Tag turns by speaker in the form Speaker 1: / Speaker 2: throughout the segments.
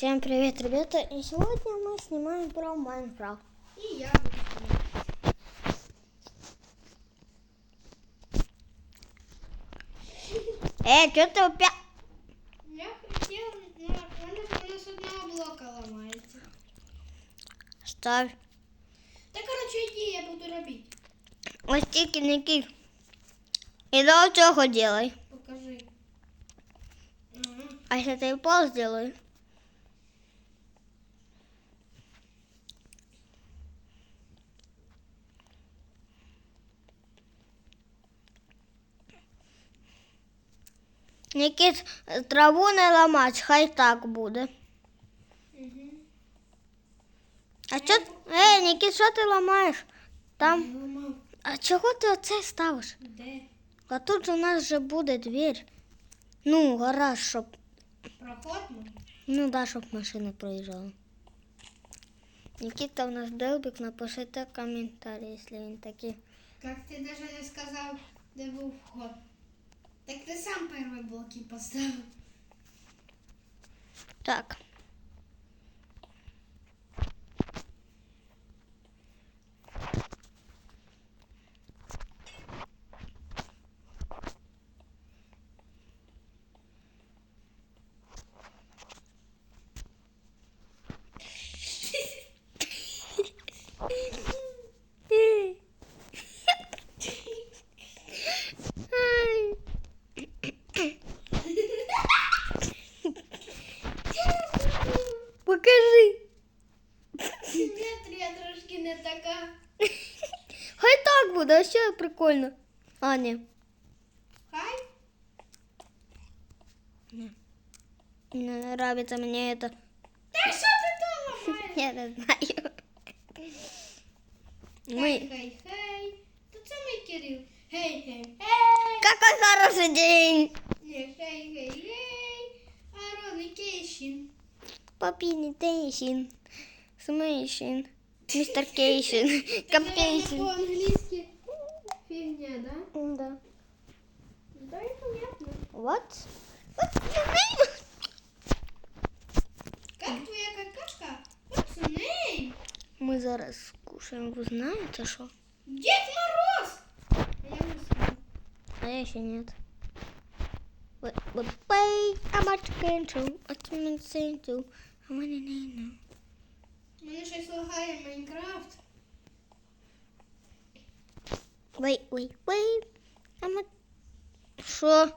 Speaker 1: Всем привет, ребята! И сегодня мы снимаем про Майнкрафт.
Speaker 2: И я буду снимать.
Speaker 1: Эй, что ты опять?
Speaker 2: Я хотел, но вона вона з одного блока ламається.
Speaker 1: Ставь.
Speaker 2: Та коротше, іди, я буду робити.
Speaker 1: Ось тільки не кив. І до цього делай.
Speaker 2: Покажи. Ага.
Speaker 1: А если ты пол сделай? Никит, траву не ламать, хай так буде.
Speaker 2: Угу.
Speaker 1: А що? Ей, Никит, що ти ламаєш? Там. А чого ти оце ставиш?
Speaker 2: Де?
Speaker 1: А тут у нас же буде дверь. Ну, гараж, щоб.
Speaker 2: Проход?
Speaker 1: Ну да, щоб машини проїжджали. Никита у нас долбик, напишите комментарий, если він такий.
Speaker 2: Как ти даже не сказав, де був вход. Так ти сам перший блок і поставив.
Speaker 1: Так. Ай. Покажи.
Speaker 2: Симетрія трошки не така.
Speaker 1: Хай так буде, а ще прикольно. А, ні.
Speaker 2: Хай?
Speaker 1: Не нравится мне это.
Speaker 2: Так що ти там ламаєш?
Speaker 1: Я не знаю.
Speaker 2: Хей,
Speaker 1: Мы...
Speaker 2: хей, хей. То це мій Кирил. Гей, гей, гей.
Speaker 1: Какой хороший день!
Speaker 2: Не, хей, гей, гей. Аронікейшн.
Speaker 1: Папини Тейшин. Смейшин. Мистер Кейшин.
Speaker 2: Це
Speaker 1: Капкейшин. What? What's your name?
Speaker 2: Как твоя какашка? What's your name?
Speaker 1: Мы зараз кушаем, вы знаете что?
Speaker 2: Дед Мороз! А я не знаю.
Speaker 1: А я еще нет. But, but wait, how much can to? What's my saying to? I wanna know.
Speaker 2: Мене щось лагає Майнкрафт.
Speaker 1: Wait, wait, wait. I'm a... Що?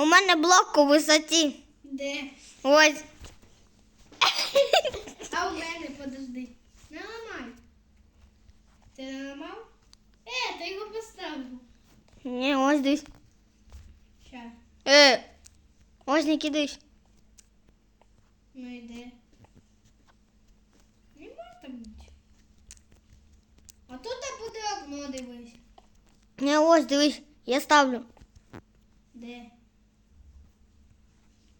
Speaker 1: У мене блок у висоті.
Speaker 2: Де?
Speaker 1: Ось.
Speaker 2: А у мене, подожди. Не ламай. Ти не ламав? Е, ти його поставив.
Speaker 1: Ні, ось десь.
Speaker 2: Ща.
Speaker 1: Е, ось не кидайся.
Speaker 2: Ну йде. Не може бути. А тут буде окно, дивись.
Speaker 1: Не, ось дивись. Я ставлю.
Speaker 2: Де?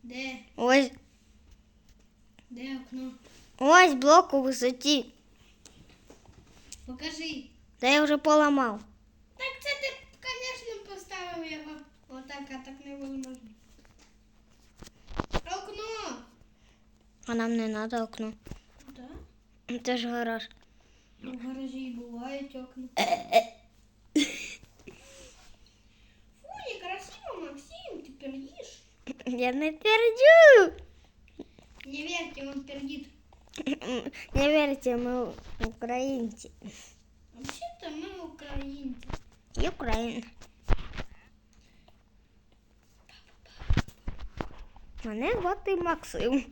Speaker 2: Де?
Speaker 1: Ось.
Speaker 2: Де окно?
Speaker 1: Ось блок у висоті.
Speaker 2: Покажи.
Speaker 1: Та я вже поламав.
Speaker 2: Так це ти, звісно, поставив його. Отак, а так не можна. Окно!
Speaker 1: А нам не треба окно.
Speaker 2: Да?
Speaker 1: Це ж гараж.
Speaker 2: В гаражі бувають окна.
Speaker 1: Я не пердю.
Speaker 2: Не верьте, он пердит.
Speaker 1: Не вірте, ми українці.
Speaker 2: Вообще-то мы украинцы.
Speaker 1: Україна. Мене звати Максим.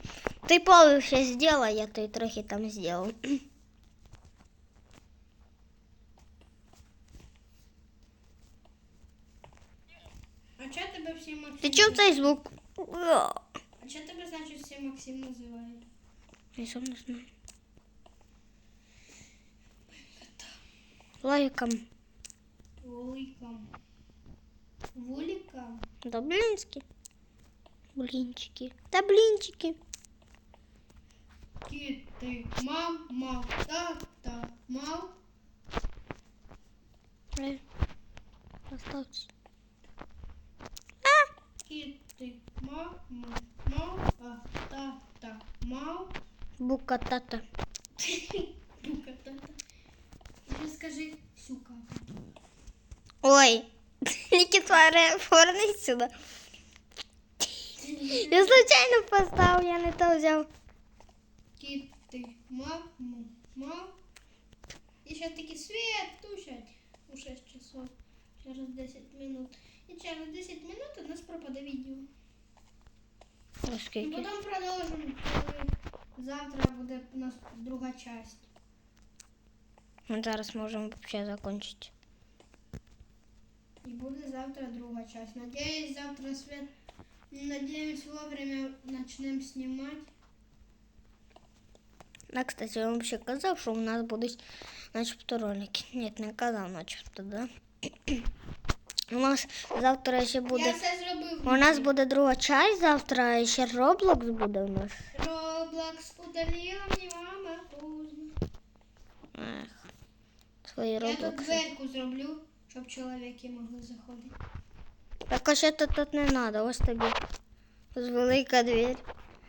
Speaker 1: Ти пол ще зробила, я той трохи там зробив. Ти чув цей звук?
Speaker 2: А что тебя значит все Максим называют?
Speaker 1: Я сам не знаю. Лайком.
Speaker 2: Вуликом. Вуликом?
Speaker 1: Да блински. Блинчики. Да блинчики.
Speaker 2: Кит, ты, мам, мам, так, так, мам.
Speaker 1: Э, Оставьте.
Speaker 2: Кит, ты, мам, мам, мам, а, так. мав.
Speaker 1: Букатата.
Speaker 2: Бука тата. Вже скажи сюка.
Speaker 1: Ой, Никита, повернись сюда. Я случайно поставил, я не то взял.
Speaker 2: Кіт ти мав, му, мав. І ще таки світ тушать у 6 часов. Через 10 минут. І через 10 минут у нас пропаде відео.
Speaker 1: Ну,
Speaker 2: І
Speaker 1: скільки?
Speaker 2: потім продовжимо, коли завтра буде у нас друга часть.
Speaker 1: Ми зараз можемо вообще закончить.
Speaker 2: І буде завтра друга часть. Надіюсь, завтра свет. Надіюсь, вовремя почнемо знімати.
Speaker 1: Да, кстати, я вам ще казав, що у нас будуть начебто ролики. Ні, не казав начебто, да? У нас завтра ще буде.
Speaker 2: Я все зробив.
Speaker 1: У нас буде друга часть, завтра і ще Roblox буде у нас.
Speaker 2: Роблокс удалила мені мама поздно.
Speaker 1: Ех, свої
Speaker 2: Я тут
Speaker 1: Roblox.
Speaker 2: дверку зроблю, щоб чоловіки могли заходити.
Speaker 1: Так а ще тут, тут не треба, ось тобі. Ось велика дверь.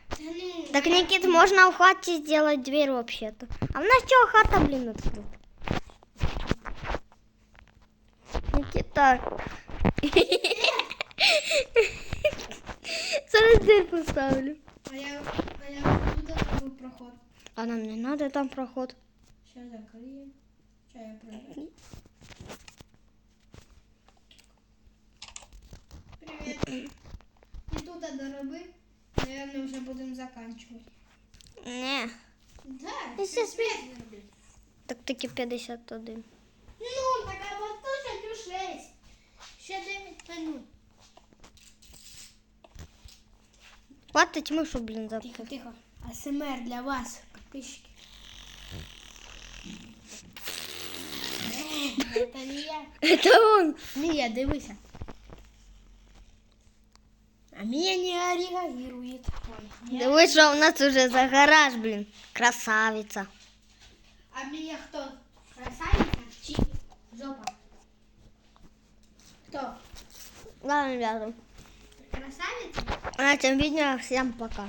Speaker 2: Та ну,
Speaker 1: Так, Никит, можно в хате сделать дверь вообще-то. А у нас что, хата, блин, отсюда? Никита. Зараз дверь поставлю.
Speaker 2: а я, а я туди зроблю проход.
Speaker 1: А нам не надо там проход.
Speaker 2: Ще закриємо. Ще я пройду. Привіт. І тут дороби. Наверное, вже будемо заканчувати.
Speaker 1: Не.
Speaker 2: Да,
Speaker 1: Ну,
Speaker 2: це
Speaker 1: це
Speaker 2: світ зроблю.
Speaker 1: Так таки 51.
Speaker 2: Ще 9 минут.
Speaker 1: Хватить мишу, блин,
Speaker 2: Тихо,
Speaker 1: запустить.
Speaker 2: тихо. АСМР для вас, подписчики. Это не я.
Speaker 1: Это он.
Speaker 2: Мия, дивися. А Мия не реагирует. Ой, я-
Speaker 1: что у нас уже за гараж, блин. Красавица.
Speaker 2: А Мия кто? Красавица? Чи жопа? Кто?
Speaker 1: Ладно, ребята.
Speaker 2: Красавица?
Speaker 1: На этом видео всем пока.